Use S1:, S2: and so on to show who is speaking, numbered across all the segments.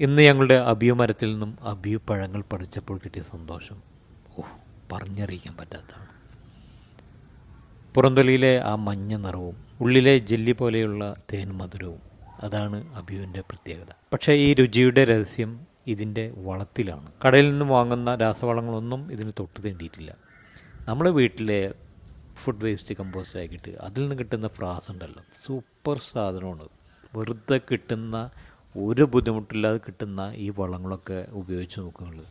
S1: ഇന്ന് ഞങ്ങളുടെ അബിയു മരത്തിൽ നിന്നും അബിയു പഴങ്ങൾ പറിച്ചപ്പോൾ കിട്ടിയ സന്തോഷം. ഓഹ് പറഞ്ഞറിയിക്കാൻ പറ്റാത്തതാണ്. പുറന്തൊലിയിലെ ആ മഞ്ഞ നിറവും ഉള്ളിലെ ജെല്ലി പോലെയുള്ള തേൻ മധുരവും അതാണ് അബിയുവിന്റെ പ്രത്യേകത. പക്ഷേ ഈ രുചിയുടെ രഹസ്യം ഇതിന്റെ വളത്തിലാണ്. കടയിൽ നിന്നും വാങ്ങുന്ന രാസവളങ്ങളൊന്നും ഇതിന് തൊട്ട് തേണ്ടിയിട്ടില്ല. നമ്മുടെ വീട്ടിലെ ഫുഡ് വേസ്റ്റ് കമ്പോസ്റ്റ് ആക്കിയിട്ട് അതിൽ നിന്ന് കിട്ടുന്ന ഫ്രാസ് ഉണ്ടല്ലോ. സൂപ്പർ സാധനമാണ്. വെറുതെ കിട്ടുന്ന ഒരു ബുദ്ധിമുട്ടില്ലാതെ കിട്ടുന്ന ഈ വളങ്ങളൊക്കെ ഉപയോഗിച്ച് നോക്കുന്നത്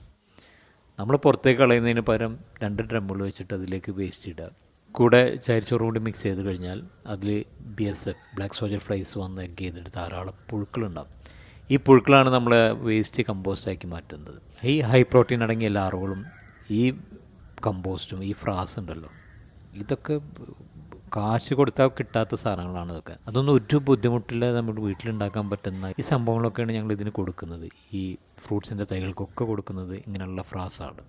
S1: നമ്മൾ പുറത്തേക്ക് കളയുന്നതിന് പകരം രണ്ട് ഡ്രമ്മുകൾ വെച്ചിട്ട് അതിലേക്ക് വേസ്റ്റ് ഇടുക. കൂടെ ചരിച്ചോറും കൂടി മിക്സ് ചെയ്ത് കഴിഞ്ഞാൽ അതിൽ B S F black soldier flies വന്ന് എഗ് ചെയ്തിട്ട് ധാരാളം പുഴുക്കളുണ്ടാകും ഈ പുഴുക്കളാണ് നമ്മൾ വേസ്റ്റ് കമ്പോസ്റ്റാക്കി മാറ്റുന്നത്. ഈ ഹൈ പ്രോട്ടീൻ അടങ്ങിയ ലാറുകളും ഈ കമ്പോസ്റ്റും ഈ ഫ്രാസ് ഉണ്ടല്ലോ. ഇതൊക്കെ കാശ് കൊടുത്താൽ കിട്ടാത്ത സാധനങ്ങളാണ് ഇതൊക്കെ. അതൊന്നും ഒരു ബുദ്ധിമുട്ടില്ലാതെ നമ്മുടെ വീട്ടിലുണ്ടാക്കാൻ പറ്റുന്ന ഈ സംഭവങ്ങളൊക്കെയാണ് ഞങ്ങൾ ഇതിന് കൊടുക്കുന്നത്. ഈ ഫ്രൂട്ട്സിന്റെ തൈകൾക്കൊക്കെ കൊടുക്കുന്നത് ഇങ്ങനെയുള്ള ഫ്രാസാണ്.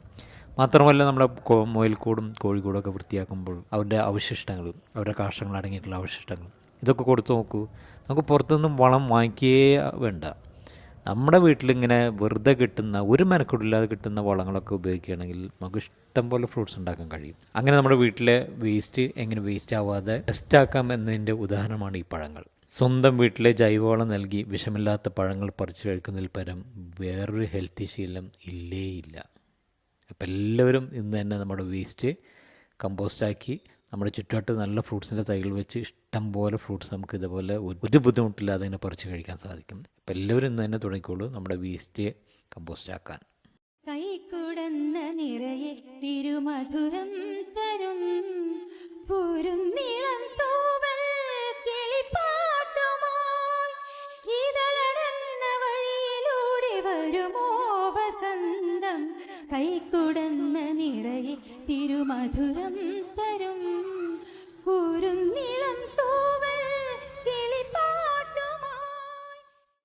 S1: മാത്രമല്ല നമ്മുടെ മുയൽക്കൂടും കോഴിക്കൂടും ഒക്കെ വൃത്തിയാക്കുമ്പോൾ അവരുടെ അവശിഷ്ടങ്ങൾ അവരുടെ കാഷ്ടങ്ങൾ അടങ്ങിയിട്ടുള്ള അവശിഷ്ടങ്ങൾ ഇതൊക്കെ കൊടുത്തു നോക്കൂ. നമുക്ക് പുറത്തുനിന്നും വളം വാങ്ങിക്കുകയേ വേണ്ട. നമ്മുടെ വീട്ടിലിങ്ങനെ വെറുതെ കിട്ടുന്ന ഒരു മെനക്കെടില്ലാതെ കിട്ടുന്ന വളങ്ങളൊക്കെ ഉപയോഗിക്കുകയാണെങ്കിൽ നമുക്ക് ഇഷ്ടം പോലെ ഫ്രൂട്ട്സ് ഉണ്ടാക്കാൻ കഴിയും. അങ്ങനെ നമ്മുടെ വീട്ടിലെ വേസ്റ്റ് എങ്ങനെ വേസ്റ്റ് ആവാതെ ബെസ്റ്റ് ആക്കാം എന്നതിന്റെ ഉദാഹരണമാണ് ഈ പഴങ്ങൾ. സ്വന്തം വീട്ടിലെ ജൈവവളം നൽകി വിഷമില്ലാത്ത പഴങ്ങൾ പറിച്ചു കഴിക്കുന്നതിൽ പരം വേറൊരു ഹെൽത്തി ശീലം ഇല്ലേ ഇല്ല അപ്പോൾ എല്ലാവരും ഇന്ന് തന്നെ നമ്മുടെ വേസ്റ്റ് കമ്പോസ്റ്റാക്കി നമ്മുടെ ചുറ്റുവട്ട് നല്ല ഫ്രൂട്ട്സിന്റെ തൈകൾ വെച്ച് ഇഷ്ടം പോലെ ഫ്രൂട്ട്സ് നമുക്ക് ഇതുപോലെ ഒരു ബുദ്ധിമുട്ടില്ലാതെ തന്നെ പറിച്ച് കഴിക്കാൻ സാധിക്കും ഇപ്പം എല്ലാവരും ഇന്ന് തന്നെ തുടങ്ങിക്കോളൂ നമ്മുടെ വേസ്റ്റ് കമ്പോസ്റ്റ് ആക്കാൻ.
S2: കൈക്കുടന്ന നിറയെ തിരുമധുരം തരും. പൂരുന്നിളം തൂവൽ കിളിപ്പാട്ടുമായി ഇതളടന്ന വഴിയിലൂടെ വരുമോ വസന്തം. കൈക്കുടന്ന നിറയെ തരും തരും നിളം തൂവൽ